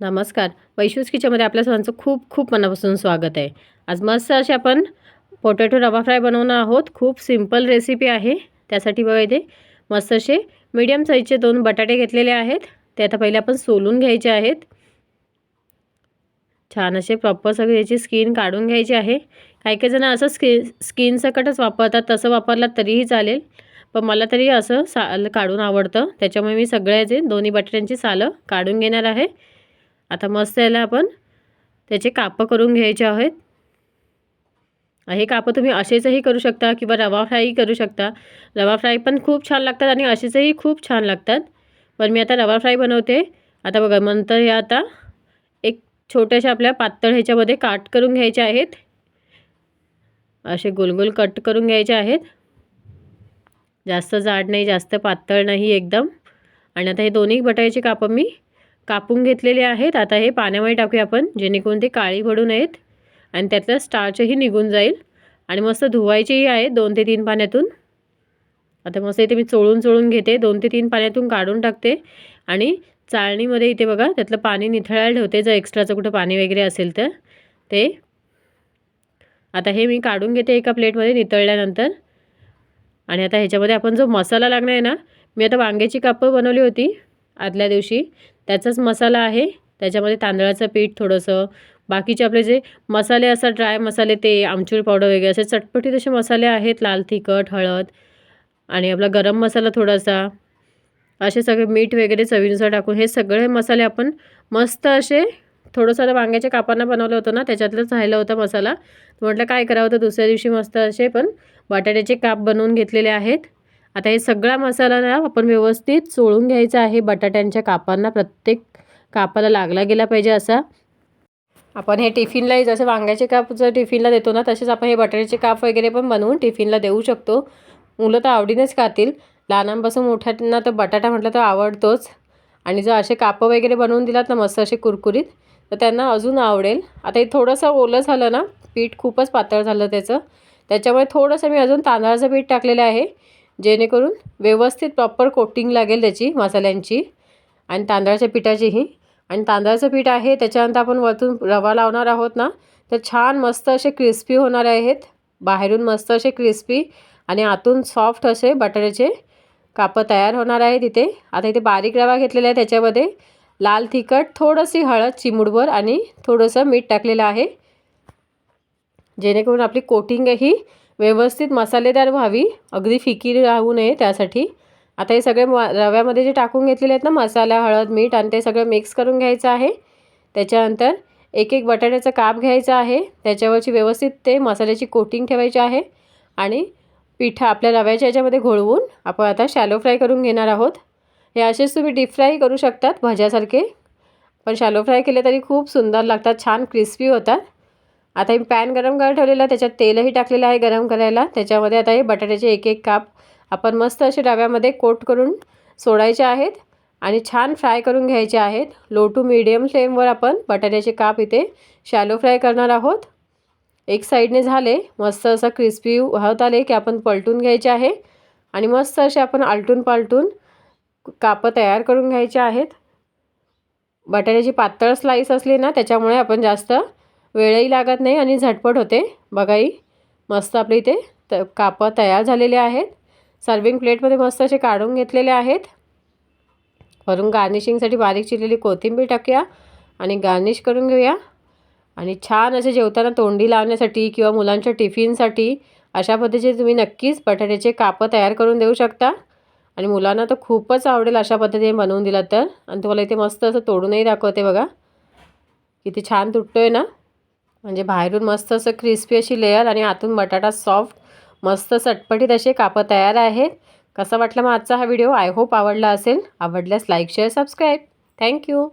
नमस्कार. वैशूज किचनमध्ये आपल्या सर्वांचं खूप खूप मनापासून स्वागत आहे. आज मस्त असे आपण पोटॅटो रवा फ्राय बनवणार आहोत. खूप सिंपल रेसिपी आहे. त्यासाठी बघा इथे मस्त असे मीडियम साईजचे दोन बटाटे घेतलेले आहेत. ते आता पहिले आपण सोलून घ्यायचे आहेत. छान असे प्रॉपर सगळे याची स्किन काढून घ्यायची आहे. काही काही जण असं स्कि स्किन सकटच वापरतात. तसं वापरलं तरीही चालेल. पण मला तरी असं साल काढून आवडतं. त्याच्यामुळे मी सगळ्याचे दोन्ही बटाट्यांची सालं काढून घेणार आहे. आता मस्त याला आपण. त्याचे कापं करून घ्यायचे आहेत. हे कापं तुम्ही असेचही करू शकता किंवा रवा फ्रायही करू शकता. रवा फ्राय पण खूप छान लागतात आणि असेचही खूप छान लागतात. पण मी आता रवा फ्राय बनवते. आता बघा नंतर हे आता एक छोट्याशा आपल्या पातळ ह्याच्यामध्ये काट करून घ्यायचे आहेत. असे गोलगोल कट करून घ्यायचे आहेत. जास्त जाड नाही जास्त पातळ नाही एकदम. आणि आता हे दोन्ही बटायची कापं मी कापून घेतलेले आहेत. आता हे पाण्यामध्ये टाकूया आपण जेणेकरून ते काळी पडू नयेत. आणि त्यातलं स्टार्चही निघून जाईल. आणि मस्त धुवायचेही आहे दोन ते तीन पाण्यातून. आता मस्त इथे मी चोळून चोळून घेते. दोन ते तीन पाण्यातून काढून टाकते. आणि चाळणीमध्ये इथे बघा त्यातलं पाणी निथळायला ठेवते. जर एक्स्ट्राचं कुठं पाणी वगैरे असेल तर ते. आता हे मी काढून घेते एका प्लेटमध्ये नितळल्यानंतर. आणि आता ह्याच्यामध्ये आपण जो मसाला लागणार आहे ना मी आता वांग्याची कापं बनवली होती आदल्या दिवशी. त्याचाच मसाला आहे. त्याच्यामध्ये तांदळाचं पीठ थोडंसं. बाकीचे आपले जे मसाले असतात ड्राय मसाले ते आमचूर पावडर वगैरे असे चटपटीत असे मसाले आहेत लाल तिखट हळद आणि आपला गरम मसाला थोडासा. असे सगळे मीठ वगैरे चवीनुसार टाकून हे सगळे मसाले आपण मस्त असे थोडंसं आता वांग्याच्या कापांना बनवलं होतं ना त्याच्यातलंच राहिलं होता मसाला. म्हटलं काय करावं तर दुसऱ्या दिवशी मस्त असे पण बटाट्याचे काप बनवून घेतलेले आहेत. आता हे सगळा मसाला ना आपण व्यवस्थित चोळून घ्यायचा आहे. बटाट्यांच्या कापांना प्रत्येक कापाला लागला गेला पाहिजे असा. आपण हे टिफिनलाही जसं वांग्याचे काप जर टिफिनला देतो ना तसेच आपण हे बटाट्याचे काप वगैरे पण बनवून टिफिनला देऊ शकतो. मुलं तर आवडीनेच खातील. लहानांपासून मोठ्यांना तर बटाटा म्हटलं तर आवडतोच. आणि जर असे कापं वगैरे बनवून दिलात ना मस्त असे कुरकुरीत तर त्यांना अजून आवडेल. आता हे थोडंसं ओलं झालं ना पीठ खूपच पातळ झालं त्याचं. त्याच्यामुळे थोडंसं मी अजून तांदळाचं पीठ टाकलेलं आहे. जेणेकरून व्यवस्थित प्रॉपर कोटिंग लागेल त्याची मसाल्यांची आणि तांदळाच्या पिठाचीही. आणि तांदळाचं पीठ आहे त्याच्यानंतर आपण वरतून रवा लावणार आहोत ना तर छान मस्त असे क्रिस्पी होणार आहेत. बाहेरून मस्त असे क्रिस्पी आणि आतून सॉफ्ट असे बटाट्याचे कापं तयार होणार आहे तिथे आता इथे बारीक रवा घेतलेला आहे त्याच्यामध्ये. लाल तिखट थोडंशी हळद चिमुडभर आणि थोडंसं मीठ टाकलेलं आहे. जेणेकरून आपली कोटिंगही व्यवस्थित मसालेदार व्हावी. अगदी फिकी राहू नये त्यासाठी. आता हे सगळे म रव्यामध्ये जे टाकून घेतलेले आहेत ना मसाला हळद मीठ आणि ते सगळं मिक्स करून घ्यायचं आहे. त्याच्यानंतर एक एक बटाट्याचा काप घ्यायचा आहे. त्याच्यावरची व्यवस्थित ते मसाल्याची कोटिंग ठेवायची आहे. आणि पिठा आपल्या रव्याच्या याच्यामध्ये घोळवून आपण आता शॅलो फ्राय करून घेणार आहोत. हे असेच तुम्ही डीप फ्राय करू शकतात भज्यासारखे. पण शॅलो फ्राय केले तरी खूप सुंदर लागतात छान क्रिस्पी होतात. आता हे पॅन गरम करायला ठेवलेला त्याच्यात तेलही टाकलेलं आहे गरम करायला. त्याच्यामध्ये आता हे बटाट्याचे एक एक काप आपण मस्त असे रव्यामध्ये कोट करून सोडायचे आहेत आणि छान फ्राय करून घ्यायचे आहेत. लो टू मिडियम फ्लेमवर आपण बटाट्याचे काप इथे शॅलो फ्राय करणार आहोत. एक साईडने झाले मस्त असं क्रिस्पी होत आले की आपण पलटून घ्यायचे आहे. आणि मस्त असे आपण आलटून पालटून कापं तयार करून घ्यायचे आहेत. बटाट्याची पातळ स्लाईस असली ना त्याच्यामुळे आपण जास्त वेळही लागत नाही आणि झटपट होते. बघाई मस्त आपले इथे त कापं तयार झालेले आहेत. सर्विंग प्लेटमध्ये मस्त असे काढून घेतलेले आहेत. वरून गार्निशिंगसाठी बारीक चिरलेली कोथिंबीर टाकूया आणि गार्निश करून घेऊया. आणि छान असे जेवताना तोंडी लावण्यासाठी किंवा मुलांच्या टिफिनसाठी अशा पद्धतीचे तुम्ही नक्कीच बटाट्याचे कापं तयार करून देऊ शकता. आणि मुलांना तर खूपच आवडेल अशा पद्धतीने बनवून दिला तर. आणि तुम्हाला इथे मस्त असं तोडूनही दाखवते बघा. किती छान तुटतो आहे ना? म्हणजे बाहेरून मस्त असं क्रिस्पी अशी लेअर आणि आतून बटाटा सॉफ्ट मस्त चटपटीत असे कापं तयार आहेत. कसा वाटला मग आजचा हा व्हिडिओ आय होप आवडला असेल. आवडल्यास लाईक शेअर सबस्क्राईब थँक्यू